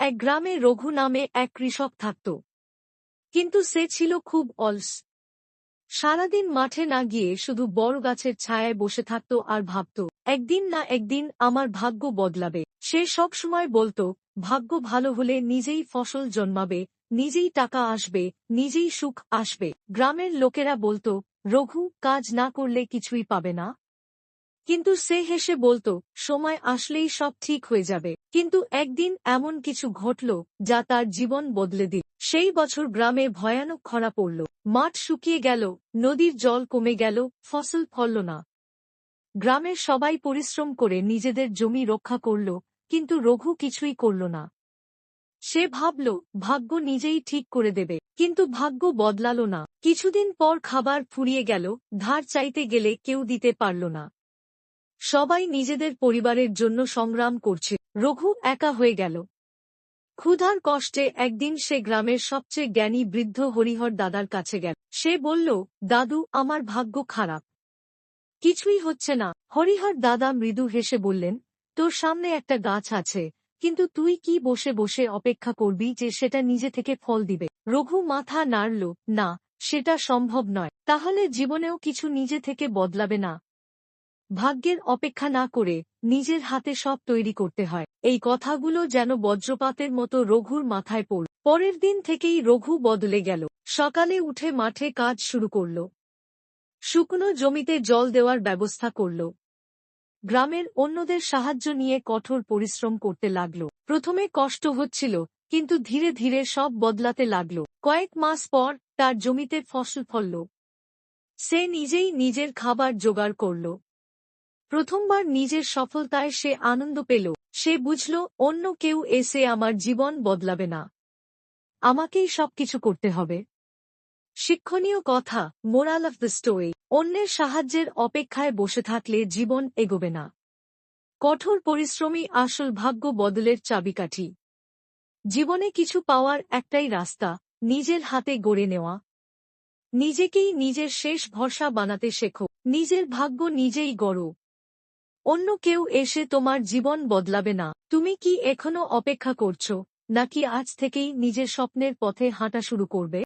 এক গ্রামে রঘু নামে এক কৃষক থাকত। কিন্তু সে ছিল খুব অলস। সারাদিন মাঠে না গিয়ে শুধু বড় গাছের ছায়ায় বসে থাকত আর ভাবত, একদিন না একদিন আমার ভাগ্য বদলাবে। সে সব সময় বলতো, ভাগ্য ভালো হলে নিজেই ফসল জন্মাবে, নিজেই টাকা আসবে, নিজেই সুখ আসবে। গ্রামের লোকেরা বলতো, রঘু, কাজ না করলে কিছুই পাবে না। কিন্তু সে হেসে বলতো, সময় আসলেই সব ঠিক হয়ে যাবে। কিন্তু একদিন এমন কিছু ঘটল, যা তার জীবন বদলে দিল। সেই বছর গ্রামে ভয়ানক খরা পড়ল। মাঠ শুকিয়ে গেল, নদীর জল কমে গেল, ফসল ফলল না। গ্রামের সবাই পরিশ্রম করে নিজেদের জমি রক্ষা করল, কিন্তু রঘু কিছুই করল না। সে ভাবল, ভাগ্য নিজেই ঠিক করে দেবে। কিন্তু ভাগ্য বদলাল না। কিছুদিন পর খাবার ফুরিয়ে গেল, ধার চাইতে গেলে কেউ দিতে পারল না। সবাই নিজেদের পরিবারের জন্য সংগ্রাম করছে। রঘু একা হয়ে গেল। ক্ষুধার কষ্টে একদিন সে গ্রামের সবচেয়ে জ্ঞানী বৃদ্ধ হরিহর দাদার কাছে গেল। সে বলল, দাদু, আমার ভাগ্য খারাপ। কিছুই হচ্ছে না। হরিহর দাদা মৃদু হেসে বললেন, তোর সামনে একটা গাছ আছে, কিন্তু তুই কি বসে বসে অপেক্ষা করবি যে সেটা নিজে থেকে ফল দিবে? রঘু মাথা নাড়ল, না, সেটা সম্ভব নয়। তাহলে জীবনেও কিছু নিজে থেকে বদলাবে না। ভাগ্যের অপেক্ষা না করে নিজের হাতে সব তৈরি করতে হয়। এই কথাগুলো যেন বজ্রপাতের মতো রঘুর মাথায় পড়ল। পরের দিন থেকেই রঘু বদলে গেল। সকালে উঠে মাঠে কাজ শুরু করল। শুকনো জমিতে জল দেওয়ার ব্যবস্থা করল। গ্রামের অন্যদের সাহায্য নিয়ে কঠোর পরিশ্রম করতে লাগল। প্রথমে কষ্ট হচ্ছিল, কিন্তু ধীরে ধীরে সব বদলাতে লাগল। কয়েক মাস পর তার জমিতে ফসল ফলল। সে নিজেই নিজের খাবার জোগাড় করল। প্রথমবার নিজের সফলতায় সে আনন্দ পেল। সে বুঝল, অন্য কেউ এসে আমার জীবন বদলাবে না। আমাকেই সবকিছু করতে হবে। শিক্ষণীয় কথা, মোরাল অফ দ্য স্টোরি, অন্যের সাহায্যের অপেক্ষায় বসে থাকলে জীবন এগোবে না। কঠোর পরিশ্রমী আসল ভাগ্য বদলের চাবিকাঠি। জীবনে কিছু পাওয়ার একটাই রাস্তা, নিজের হাতে গড়ে নেওয়া। নিজেকেই নিজের শেষ ভরসা বানাতে শেখো, নিজের ভাগ্য নিজেই গড়ো। অন্য কেউ এসে তোমার জীবন বদলাবে না। তুমি কি এখনও অপেক্ষা করছ, নাকি আজ থেকেই নিজের স্বপ্নের পথে হাঁটা শুরু করবে?